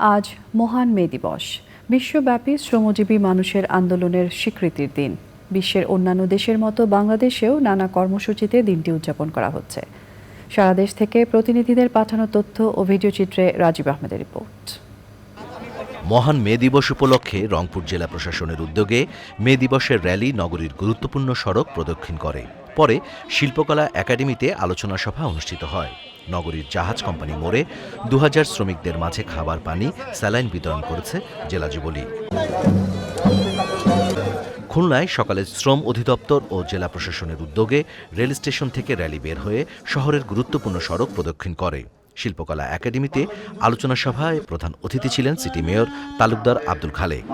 আজ মহান মে দিবস। বিশ্বব্যাপী শ্রমজীবী মানুষের আন্দোলনের স্বীকৃতির দিন। বিশ্বের অন্যান্য দেশের মতো বাংলাদেশেও নানা কর্মসূচিতে দিনটি উদযাপন করা হচ্ছে। সারা দেশ থেকে প্রতিনিধিদের পাঠানো তথ্য ও ভিডিওচিত্রে রাজীব আহমেদের রিপোর্ট। মহান মে দিবস উপলক্ষে রংপুর জেলা প্রশাসনের উদ্যোগে মে দিবসের র্যালি নগরীর গুরুত্বপূর্ণ সড়ক প্রদক্ষিণ করে। পরে শিল্পকলা একাডেমিতে আলোচনা সভা অনুষ্ঠিত হয়। নগরীর জাহাজ কোম্পানি মোড়ে দু হাজার শ্রমিকদের মাঝে খাবার, পানি, স্যালাইন বিতরণ করেছে জেলা যুবলী খুলনায় সকালে শ্রম অধিদপ্তর ও জেলা প্রশাসনের উদ্যোগে রেল স্টেশন থেকে র্যালি বের হয়ে শহরের গুরুত্বপূর্ণ সড়ক প্রদক্ষিণ করে। শিল্পকলা একাডেমিতে আলোচনা সভায় প্রধান অতিথি ছিলেন সিটি মেয়র তালুকদার আব্দুল খালেক।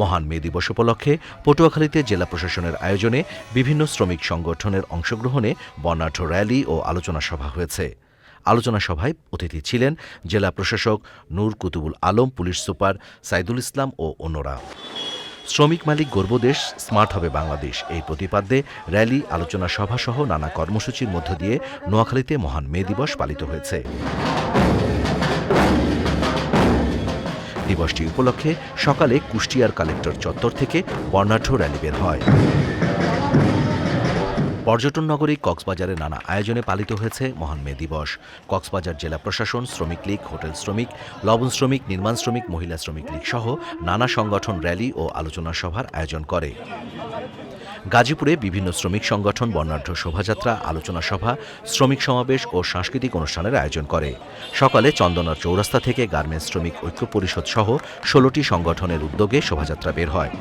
মহান মে দিবস উপলক্ষে পটুয়াখালীতে জেলা প্রশাসনের আয়োজনে বিভিন্ন শ্রমিক সংগঠনের অংশগ্রহণে বর্ণাঢ্য র্যালি ও আলোচনা সভা হয়েছে। আলোচনা সভায় অতিথি ছিলেন জেলা প্রশাসক নূর কুতুবুল আলম, পুলিশ সুপার সাইদুল ইসলাম ও অন্যরা। শ্রমিক মালিক গর্বদেশ স্মার্ট হবে বাংলাদেশ। এই প্রতিপাদ্যে র্যালি, আলোচনা সভা সহ নানা কর্মসূচির মধ্য দিয়ে নোয়াখালীতে মহান মে দিবস পালিত হয়েছে। দিবসটি উপলক্ষে সকালে কুষ্টিয়ার কালেক্টর চত্বর থেকে বর্ণাঢ্য র্যালি বের হয়। পর্যটন নগরী কক্সবাজারে নানা আয়োজনে পালিত হয়েছে মহান মে দিবস। কক্সবাজার জেলা প্রশাসন, শ্রমিক লীগ, হোটেল শ্রমিক, লবণ শ্রমিক, নির্মাণ শ্রমিক, মহিলা শ্রমিক লীগ সহ নানা সংগঠন র্যালি ও আলোচনা সভার আয়োজন করে। গাজীপুরে বিভিন্ন শ্রমিক সংগঠন, বর্ণাঢ্য শোভাযাত্রা, আলোচনা সভা, শ্রমিক সমাবেশ ও সাংস্কৃতিক অনুষ্ঠানের আয়োজন করে। সকালে চন্দনার চৌরাস্তা থেকে গার্মেন্টস শ্রমিক ঐক্য পরিষদ সহ ষোলোটি সংগঠনের উদ্যোগে শোভাযাত্রা বের হয়।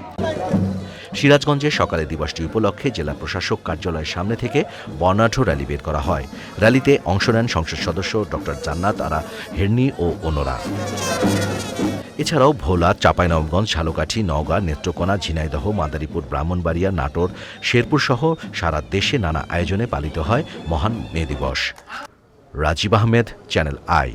সিরাজগঞ্জে সকালে দিবসটি উপলক্ষে জেলা প্রশাসক কার্যালয়ের সামনে থেকে বর্ণাঢ্য র্যালি বের করা হয়। র্যালিতে অংশ নেন সংসদ সদস্য ডক্টর জান্নাত, আরা হেরনি ও অন্যরা। এছাড়াও ভোলা, চাঁপাইনবাবগঞ্জ ঝালকাঠি নওগাঁ, নেত্রকোনা, ঝিনাইদহ, মাদারীপুর, ব্রাহ্মণবাড়িয়া, নাটোর, শেরপুর সহ সারা দেশে নানা আয়োজনে পালিত হয় মহান মে দিবস। Rajib Ahmed, channel I.